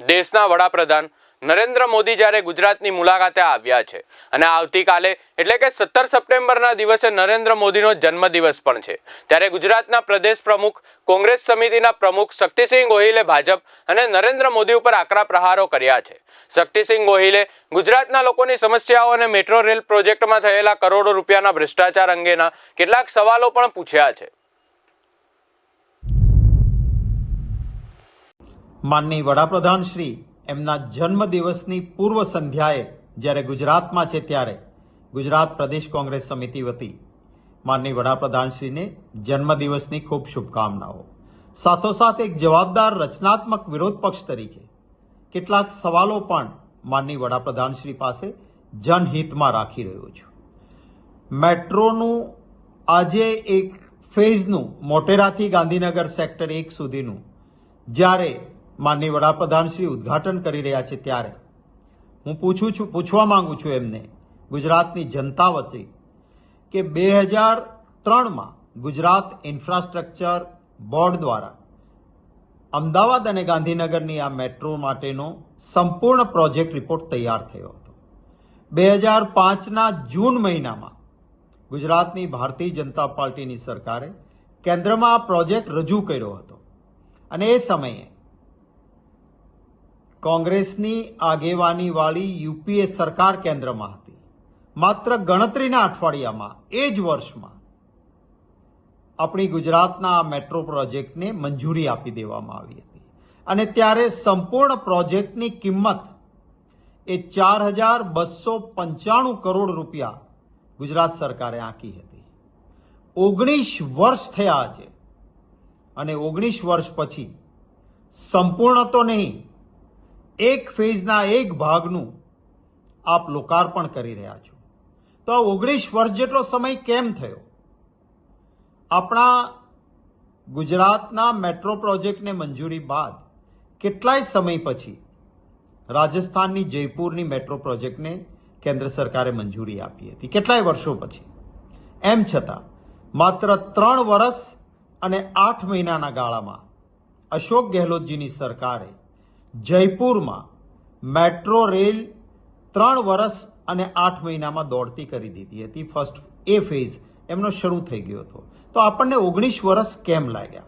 દેશના વડાપ્રધાન નરેન્દ્ર મોદી જ્યારે ગુજરાતની મુલાકાતે આવ્યા છે. અને આવતીકાલે એટલે કે સત્તર સપ્ટેમ્બરના દિવસે નરેન્દ્ર મોદીનો જન્મદિવસ પણ છે. ત્યારે ગુજરાતના પ્રદેશ પ્રમુખ, કોંગ્રેસ સમિતિના પ્રમુખ શક્તિસિંહ ગોહિલે ભાજપ અને નરેન્દ્ર મોદી ઉપર આકરા પ્રહારો કર્યા છે. શક્તિસિંહ ગોહિલે ગુજરાતના લોકોની સમસ્યાઓ અને મેટ્રો રેલ પ્રોજેક્ટમાં થયેલા કરોડો રૂપિયાના ભ્રષ્ટાચાર અંગેના કેટલાક સવાલો પણ પૂછ્યા છે. માનની વડાપ્રધાન શ્રી એમના જન્મદિવસની પૂર્વ સંધ્યાએ જ્યારે ગુજરાતમાં છે ત્યારે ગુજરાત પ્રદેશ કોંગ્રેસ સમિતિ વતી માનની વડાપ્રધાનશ્રીને જન્મદિવસની ખૂબ શુભકામનાઓ. સાથોસાથ એક જવાબદાર રચનાત્મક વિરોધ પક્ષ તરીકે કેટલાક સવાલો પણ માનની વડાપ્રધાનશ્રી પાસે જનહિતમાં રાખી રહ્યો છું. મેટ્રોનું આજે એક ફેઝનું મોટેરાથી ગાંધીનગર સેક્ટર એક સુધીનું જ્યારે માનની વડાપ્રધાન શ્રી ઉદ્ઘાટન કરી રહ્યા છે ત્યારે. હું પૂછું છું, પૂછવા માંગુ છું એમને, ગુજરાતની જનતા વતી, કે બે હજાર ત્રણમાં ગુજરાત ઇન્ફ્રાસ્ટ્રક્ચર બોર્ડ દ્વારા અમદાવાદ અને ગાંધીનગરની આ મેટ્રો માટેનો સંપૂર્ણ પ્રોજેક્ટ રિપોર્ટ તૈયાર થયો હતો. બે હજાર પાંચના જૂન મહિનામાં ગુજરાતની ભારતીય જનતા પાર્ટીની સરકારે કેન્દ્રમાં આ પ્રોજેક્ટ રજૂ કર્યો હતો. અને એ સમયે કોંગ્રેસની આગેવાનીવાળી યુપીએ સરકાર કેન્દ્રમાં હતી. માત્ર ગણતરીના અઠવાડિયામાં, એ જ વર્ષમાં આપણી ગુજરાતના આ મેટ્રો પ્રોજેક્ટને મંજૂરી આપી દેવામાં આવી હતી. અને ત્યારે સંપૂર્ણ પ્રોજેક્ટની કિંમત એ ચાર હજાર બસો પંચાણું કરોડ રૂપિયા ગુજરાત સરકારે આંકી હતી. ઓગણીસ વર્ષ થયા આજે. અને ઓગણીસ વર્ષ પછી સંપૂર્ણ તો નહીં એક ફેઝના એક ભાગનું આપ લોકાર્પણ કરી રહ્યા છો. તો આ ઓગણીસ વર્ષ જેટલો સમય કેમ થયો? આપણા ગુજરાતના મેટ્રો પ્રોજેક્ટને મંજૂરી બાદ કેટલાય સમય પછી રાજસ્થાનની જયપુરની મેટ્રો પ્રોજેક્ટને કેન્દ્ર સરકારે મંજૂરી આપી હતી. કેટલાય વર્ષો પછી. એમ છતાં માત્ર ત્રણ વર્ષ અને આઠ મહિનાના ગાળામાં અશોક ગેહલોતજીની સરકારે જયપુરમાં મેટ્રો રેલ ત્રણ વર્ષ અને આઠ મહિનામાં દોડતી કરી દીધી હતી. ફર્સ્ટ એ ફેઝ એમનો શરૂ થઈ ગયો હતો. તો આપણને ઓગણીસ વર્ષ કેમ લાગ્યા?